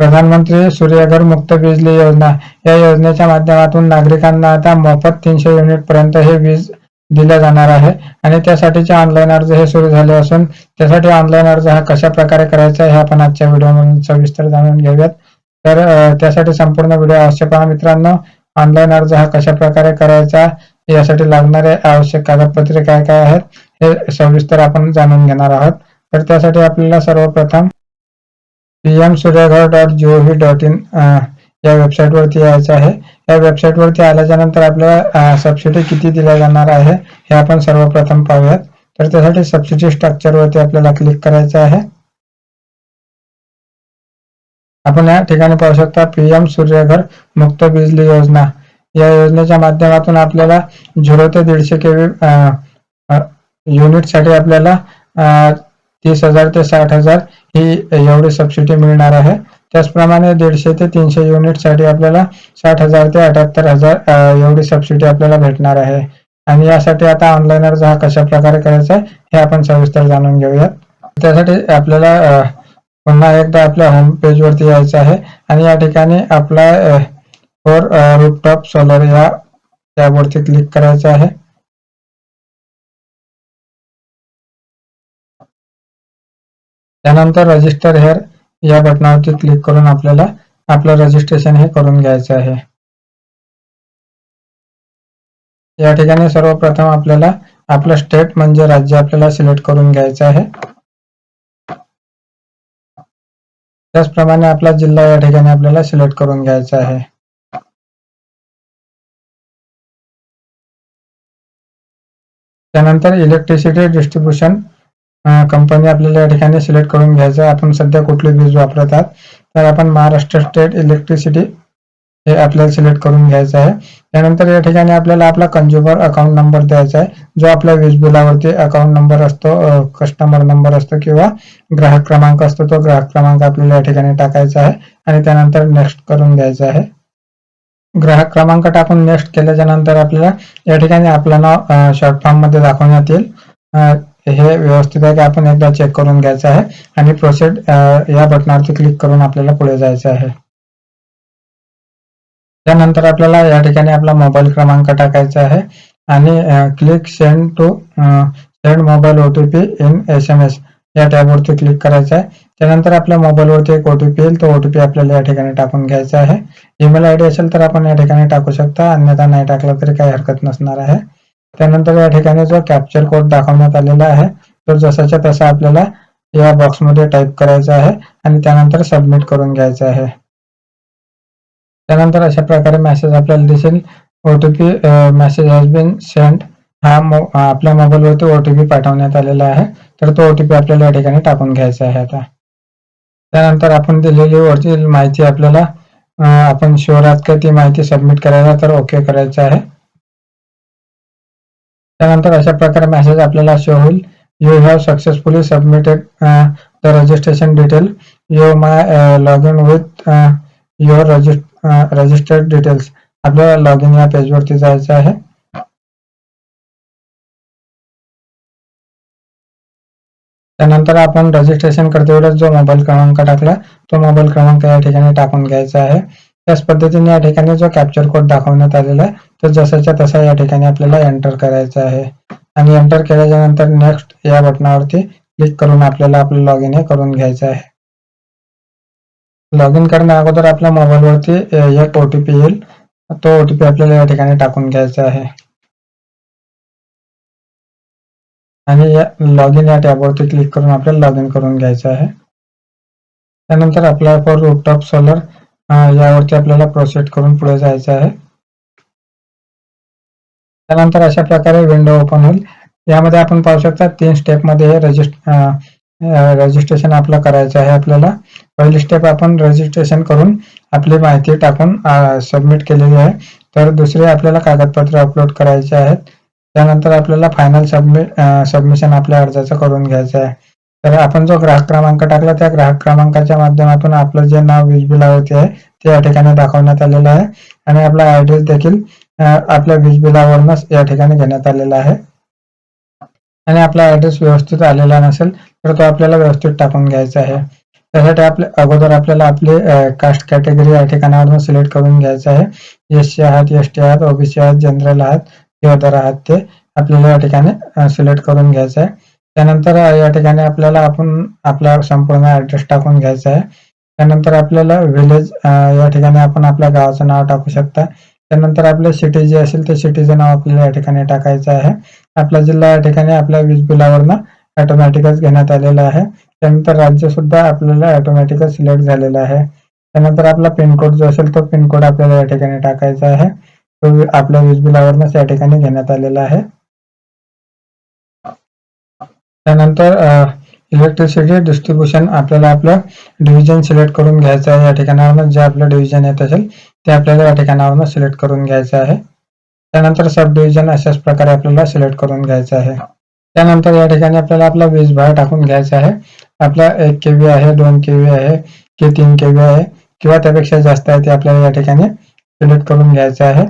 प्रधानमंत्री सूर्यघर मुक्त बिजली योजना. या योजनेच्या माध्यमातून नागरिकांना आता मोफत तीनशे युनिट पर्यंत हे वीज दिल्या जाणार आहे आणि त्यासाठीचे ऑनलाईन अर्ज हे सुरू झाले असून त्यासाठी ऑनलाईन अर्ज हा कशा प्रकारे करायचा हे आपण आजच्या व्हिडिओमधून सविस्तर जाणून घेऊयात. तर त्यासाठी संपूर्ण व्हिडिओ अवश्य पहा मित्रांनो. ऑनलाईन अर्ज हा कशा प्रकारे करायचा यासाठी लागणारे आवश्यक कागदपत्रे काय काय आहेत हे सविस्तर आपण जाणून घेणार आहोत. तर त्यासाठी आपल्याला सर्वप्रथम PM Suryaghar dot gov dot in या वेबसाईट वरती यायचं आहे. या वेबसाईट वरती आल्याच्यानंतर आपल्याला सबसिडी किती दिल्या जाणार आहे हे आपण सर्वप्रथम पाहूयात. तर त्यासाठी सबसिडी स्ट्रक्चर वरती आपल्याला क्लिक करायचं आहे. आपण या ठिकाणी पाहू शकता पीएम सूर्यघर मुक्त बिजली योजना. या योजनेच्या माध्यमातून आपल्याला झिरो ते दीडशे केवी युनिटसाठी आपल्याला तीस हजार ते साठ हजार ही एवढी सबसिडी मिळणार आहे. त्याचप्रमाणे दीडशे ते तीनशे युनिटसाठी आपल्याला साठ हजार ते अठ्याहत्तर हजार एवढी सबसिडी आपल्याला भेटणार आहे. आणि यासाठी आता ऑनलाईन अर्ज हा कशा प्रकारे करायचा आहे हे आपण सविस्तर जाणून घेऊयात. त्यासाठी आपल्याला पुन्हा एकदा आपल्या होम पेज वरती यायचं आहे. आणि या ठिकाणी आपला फॉर रूपटॉप सोलर या त्यावरती क्लिक करायचं आहे. त्यानंतर रजिस्टर हेअर या बटनावरती क्लिक करून आपल्याला आपलं रजिस्ट्रेशन हे करून घ्यायचं आहे. या ठिकाणी सर्वप्रथम आपल्याला आपलं स्टेट म्हणजे राज्य आपल्याला सिलेक्ट करून घ्यायचं आहे. त्याचप्रमाणे आपला जिल्हा या ठिकाणी आपल्याला सिलेक्ट करून घ्यायचा आहे. त्यानंतर इलेक्ट्रिसिटी डिस्ट्रीब्युशन कंपनी आपल्याला या ठिकाणी सिलेक्ट करून घ्यायचं. आहे आपण सध्या कुठली वीज वापरत आहात तर आपण महाराष्ट्र स्टेट इलेक्ट्रिसिटी हे आपल्याला सिलेक्ट करून घ्यायचं आहे. त्यानंतर या ठिकाणी आपल्याला आपला कंझ्युमर अकाउंट नंबर द्यायचा आहे. जो आपल्या वीज बिलावरती अकाउंट नंबर असतो कस्टमर नंबर असतो किंवा ग्राहक क्रमांक असतो तो ग्राहक क्रमांक आपल्याला या ठिकाणी टाकायचा आहे आणि त्यानंतर नेक्स्ट करून द्यायचं आहे. ग्राहक क्रमांक टाकून नेक्स्ट केल्याच्यानंतर आपल्याला या ठिकाणी आपलं नाव शॉर्ट फॉर्ममध्ये दाखवण्यात येईल. हे व्यवस्थित आहे की आपण एकदा चेक करून घ्यायचं आहे. आणि प्रोसेड या बटनावरती क्लिक करून आपल्याला पुढे जायचं आहे. त्यानंतर आपल्याला या ठिकाणी आपला मोबाईल क्रमांक टाकायचा आहे. आणि click send to send mobile OTP in S M S या टॅबवरती क्लिक करायचं आहे. त्यानंतर आपल्या मोबाईलवरती एक ओटीपी येईल. तो ओटीपी आपल्याला या ठिकाणी टाकून घ्यायचा आहे. ईमेल आय डी असेल तर आपण या ठिकाणी टाकू शकता. अन्यथा नाही टाकला तरी काही हरकत नसणार आहे. त्यानंतर या ठिकाणी जो कॅप्चर कोड दाखवण्यात आलेला आहे तो जसाच्या तसा आपल्याला या बॉक्समध्ये टाईप करायचा आहे आणि त्यानंतर सबमिट करून घ्यायचा आहे. त्यानंतर अशा प्रकारे मेसेज आपल्याला दिसेल. OTP message has been sent हा आपल्या मोबाईलवरती ओटीपी पाठवण्यात आलेला आहे. तर तो ओटीपी आपल्याला या ठिकाणी टाकून घ्यायचा आहे आता. त्यानंतर आपण दिलेली वरची माहिती आपल्याला आपण शिवरात का ती माहिती सबमिट करायला तर ओके करायचं आहे. त्यानंतर अशा प्रकारे मेसेज आपल्याला शो होईल. You have successfully submitted the registration detail you may log in with your registered details आपल्याला लॉग इन या पेजवरती जायचं आहे. त्यानंतर आपण रजिस्ट्रेशन करते वेळेस जो मोबाईल क्रमांक टाकला तो मोबाईल क्रमांक या ठिकाणी टाकून घ्यायचा आहे. त्याच पद्धतीने या ठिकाणी जो कॅप्चर कोड दाखवण्यात आलेला आहे तो जसाच्या तसा या ठिकाणी आपल्याला एंटर करायचा आहे. आणि एंटर केल्याच्यानंतर नेक्स्ट या बटनावरती क्लिक करून आपल्याला आपलं लॉग इन हे करून घ्यायचं आहे. लॉग इन करण्या अगोदर आपल्या मोबाईलवरती एक ओटीपी येईल. तो ओटीपी आपल्याला या ठिकाणी टाकून घ्यायचा आहे. आणि या लॉग इन या टॅबवरती क्लिक करून आपल्याला लॉग इन करून घ्यायचं आहे. त्यानंतर अप्लाय फॉर रूपटॉप सोलर यावरती आपल्याला प्रोसेस करून पुढे जायचं आहे. त्यानंतर अशा प्रकारे विंडो ओपन होईल. यामध्ये आपण पाहू शकता तीन स्टेपमध्ये हे रजिस्ट रजिस्ट्रेशन आपलं करायचं आहे आपल्याला. पहिली स्टेप आपण रजिस्ट्रेशन करून आपली माहिती टाकून सबमिट केलेली आहे. तर दुसरे आपल्याला कागदपत्र अपलोड करायचे आहेत. त्यानंतर आपल्याला फायनल सबमिट सबमिशन आपल्या अर्जाचं करून घ्यायचं आहे. तर आपण जो ग्राहक क्रमांक टाकला त्या ग्राहक क्रमांकाच्या माध्यमातून आपलं जे नाव वीज बिलावरती आहे ते या ठिकाणी दाखवण्यात आलेलं आहे. आणि आपला ऍड्रेस देखील आपल्या वीज बिलावरूनच या ठिकाणी घेण्यात आलेला आहे. आणि आपला ऍड्रेस व्यवस्थित आलेला नसेल तर तो आपल्याला व्यवस्थित टाकून घ्यायचा आहे. त्यासाठी आपले अगोदर आपल्याला आपली कास्ट कॅटेगरी या ठिकाणावरून सिलेक्ट करून घ्यायचं आहे. एस सी आहात एस टी आहात ओबीसी आहात जनरल आहात किंवा दर आहात ते आपल्याला या ठिकाणी सिलेक्ट करून घ्यायचं आहे. त्यानंतर या ठिकाणी आपल्याला आपण आपला संपूर्ण ऍड्रेस टाकून घ्यायचा आहे. त्यानंतर आपल्याला विलेज या ठिकाणी आपण आपल्या गावाचं नाव टाकू शकता. त्यानंतर आपलं सिटी जे असेल ते सिटीचं नाव आपल्याला या ठिकाणी टाकायचं आहे. आपला जिल्हा या ठिकाणी आपल्या वीज बिलावरनं ऑटोमॅटिकच घेण्यात आलेला आहे. त्यानंतर राज्य सुद्धा आपल्याला ऑटोमॅटिकच सिलेक्ट झालेलं आहे. त्यानंतर आपला पिनकोड जो असेल तो पिनकोड आपल्याला या ठिकाणी टाकायचा आहे. तो आपल्या वीज बिलावरनच या ठिकाणी घेण्यात आलेला आहे. त्यानंतर इलेक्ट्रिसिटी डिस्ट्रीब्युशन आपल्याला आपलं डिव्हिजन सिलेक्ट करून घ्यायचं आहे या ठिकाणावरनं. जे आपलं डिव्हिजन येत असेल ते आपल्याला या ठिकाणावरनं सिलेक्ट करून घ्यायचं आहे. त्यानंतर सब डिव्हिजन अशाच प्रकारे आपल्याला सिलेक्ट करून घ्यायचं आहे. त्यानंतर या ठिकाणी आपल्याला आपला वीज भार टाकून घ्यायचा आहे. आपला एक केव्ही आहे दोन केव्ही आहे कि तीन केव्ही आहे किंवा त्यापेक्षा जास्त आहे ते आपल्याला या ठिकाणी सिलेक्ट करून घ्यायचं आहे.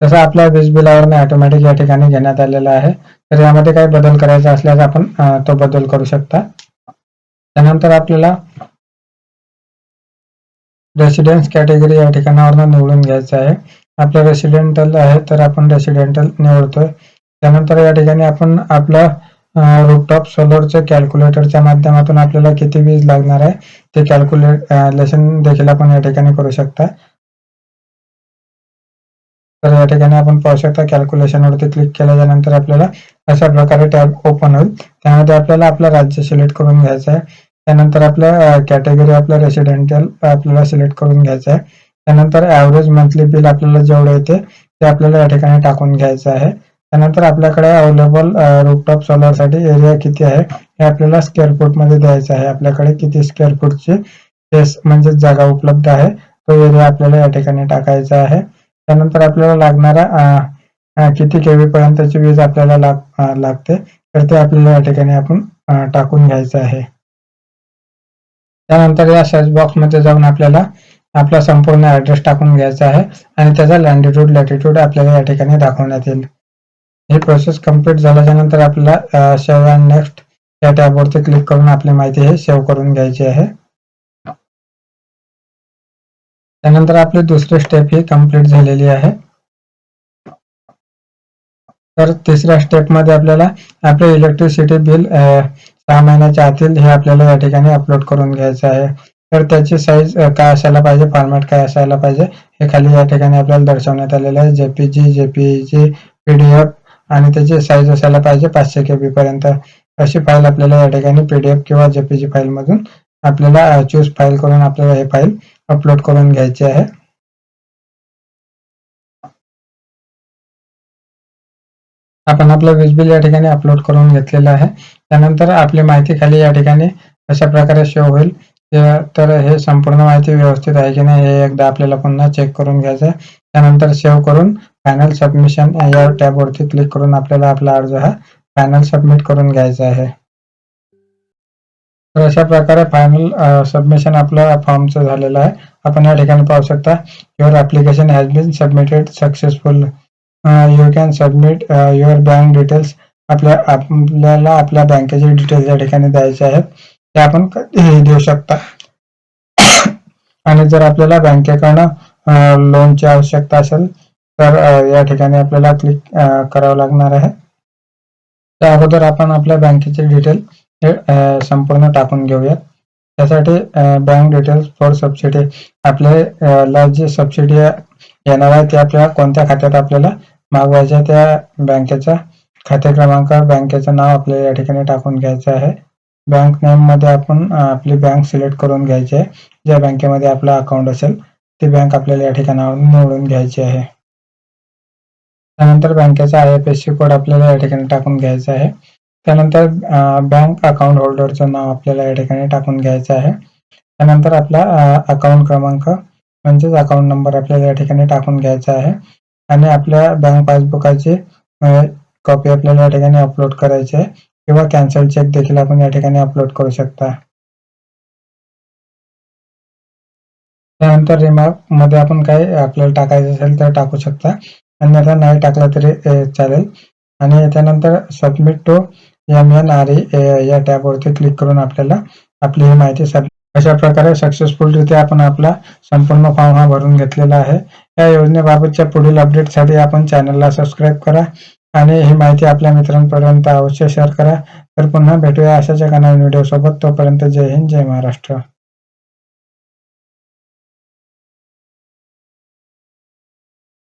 तसं आपल्या वीज बिलावरनं ऑटोमॅटिक या ठिकाणी घेण्यात आलेला आहे. तर यामध्ये काही बदल करायचा असल्यास आपण तो बदल करू शकता. त्यानंतर आपल्याला रेसिडेन्स कॅटेगरी या ठिकाणावरनं निवडून घ्यायचं आहे. आपलं रेसिडेंटल आहे तर आपण रेसिडेंटल निवडतोय. त्यानंतर या ठिकाणी आपण आपलं रूपटॉप सोलरचं कॅल्क्युलेटरच्या माध्यमातून आपल्याला किती वीज लागणार आहे ते कॅल्क्युलेशन देखील आपण या ठिकाणी करू शकता. तर या ठिकाणी आपण पाहू शकता कॅल्क्युलेशन वरती क्लिक केल्यानंतर आपल्याला अशा प्रकारे टॅब ओपन होईल. त्यामध्ये आपल्याला आपलं राज्य सिलेक्ट करून घ्यायचं आहे. त्यानंतर आपल्या कॅटेगरी आपलं रेसिडेंशियल आपल्याला सिलेक्ट करून घ्यायचं आहे. त्यानंतर ऍव्हरेज मंथली बिल आपल्याला जेवढं येते ते आपल्याला या ठिकाणी टाकून घ्यायचं आहे. त्यानंतर आपल्याकडे अवेलेबल रूपटॉप सोलरसाठी एरिया किती आहे हे आपल्याला स्क्वेअर फूटमध्ये द्यायचं आहे. आपल्याकडे किती स्क्वेअर फूटची स्पेस म्हणजे जागा उपलब्ध आहे तो एरिया आपल्याला या ठिकाणी टाकायचा आहे. त्यानंतर आपल्याला लागणारा किती केवी पर्यंतची वीज आपल्याला लाग लागते तर ते आपल्याला या ठिकाणी आपण टाकून घ्यायचं आहे. त्यानंतर या सर्च बॉक्समध्ये जाऊन आपल्याला आपला संपूर्ण ऍड्रेस टाकून घ्यायचा आहे आणि त्याचा लँडिट्यूड लॅटिट्यूड आपल्याला या ठिकाणी दाखवण्यात येईल. ही प्रोसेस कंप्लीट झाल्याच्यानंतर आपल्याला सेव्ह अँड नेक्स्ट या टॅबवरती क्लिक करून आपली माहिती हे सेव्ह करून घ्यायची आहे. त्यानंतर आपली दुसरी स्टेप ही कंप्लीट झालेली आहे. तर तिसऱ्या स्टेपमध्ये आपल्याला आपले इलेक्ट्रिसिटी बिल सहा महिन्याच्या आतील हे आपल्याला या ठिकाणी अपलोड करून घ्यायचं आहे. तर त्याची साईज काय असायला पाहिजे? फॉर्मॅट काय असायला पाहिजे? हे खाली या ठिकाणी आपल्याला दर्शवण्यात आलेलं आहे. जेपीजी जेपीजी पीडीएफ आणि त्याची साईज असायला पाहिजे पाचशे के बी पर्यंत. अशी फाईल आपल्याला या ठिकाणी पीडीएफ किंवा जेपीजी फाईल मधून आपल्याला चूज फाईल करून आपल्याला हे फाईल अपलोड करून घ्यायचे आहे. आपण आपलं वीज बिल या ठिकाणी अपलोड करून घेतलेलं आहे. त्यानंतर आपली माहिती खाली या ठिकाणी अशा प्रकारे शो होईल. तर हे संपूर्ण माहिती व्यवस्थित आहे की नाही हे एकदा आपल्याला पुन्हा चेक करून घ्यायचं आहे. त्यानंतर सेव्ह करून फायनल सबमिशन या टॅबवरती क्लिक करून आपल्याला आपला अर्ज हा फायनल सबमिट करून घ्यायचा आहे. तर अशा प्रकारे फायनल सबमिशन आपल्या फॉर्मचं झालेलं आहे. आपण या ठिकाणी पाहू शकता your application has been submitted successful you can submit your bank details आपल्या आपल्याला आपल्या बँकेचे डिटेल्स या ठिकाणी द्यायचे आहेत. ते आपण देऊ शकता. आणि जर आपल्याला बँकेकडनं लोनची आवश्यकता असेल तर या ठिकाणी आपल्याला क्लिक करावं लागणार आहे. त्या अगोदर आपण आपल्या बँकेचे डिटेल हे संपूर्ण टाकून घेऊयात. त्यासाठी बँक डिटेल्स फॉर सबसिडी आपल्याला जे सबसिडी येणार आहे ते आपल्याला कोणत्या खात्यात आपल्याला मागवायच्या त्या बँकेचा खाते क्रमांक बँकेचं नाव आपल्याला या ठिकाणी टाकून घ्यायचं आहे. बँक नेममध्ये आपण आपली बँक सिलेक्ट करून घ्यायची आहे. ज्या बँकेमध्ये आपलं अकाउंट असेल ती बँक आपल्याला या ठिकाणावरून निवडून घ्यायची आहे. त्यानंतर बँकेचा I F S C code आपल्याला या ठिकाणी टाकून घ्यायचा आहे. त्यानंतर बँक अकाउंट होल्डरचं नाव आपल्याला या ठिकाणी टाकून घ्यायचं आहे. त्यानंतर आपला अकाउंट क्रमांक म्हणजेच अकाउंट नंबर आपल्याला या ठिकाणी टाकून घ्यायचा आहे. आणि आपल्या बँक पासबुकाची कॉपी आपल्याला या ठिकाणी अपलोड करायची आहे. किंवा कॅन्सल चेक देखील आपण या ठिकाणी अपलोड करू शकता. त्यानंतर रिमार्कमध्ये आपण काय आपल्याला टाकायचं असेल तर टाकू शकता. अन्यथा नाही टाकलं तरी चालेल. आणि त्यानंतर submit to M N R या टॅबवरती क्लिक करून आपल्याला आपली ही माहिती अशा प्रकारे सक्सेसफुलरित्या आपण आपला संपूर्ण फॉर्म हा भरून घेतलेला आहे. या योजनेबाबतच्या पुढील अपडेटसाठी आपण चॅनलला सबस्क्राईब करा आणि ही माहिती आपल्या मित्रांपर्यंत अवश्य शेअर करा. तर पुन्हा भेटूया अशाच एका नवीन व्हिडिओ सोबत. तोपर्यंत जय हिंद जय महाराष्ट्र.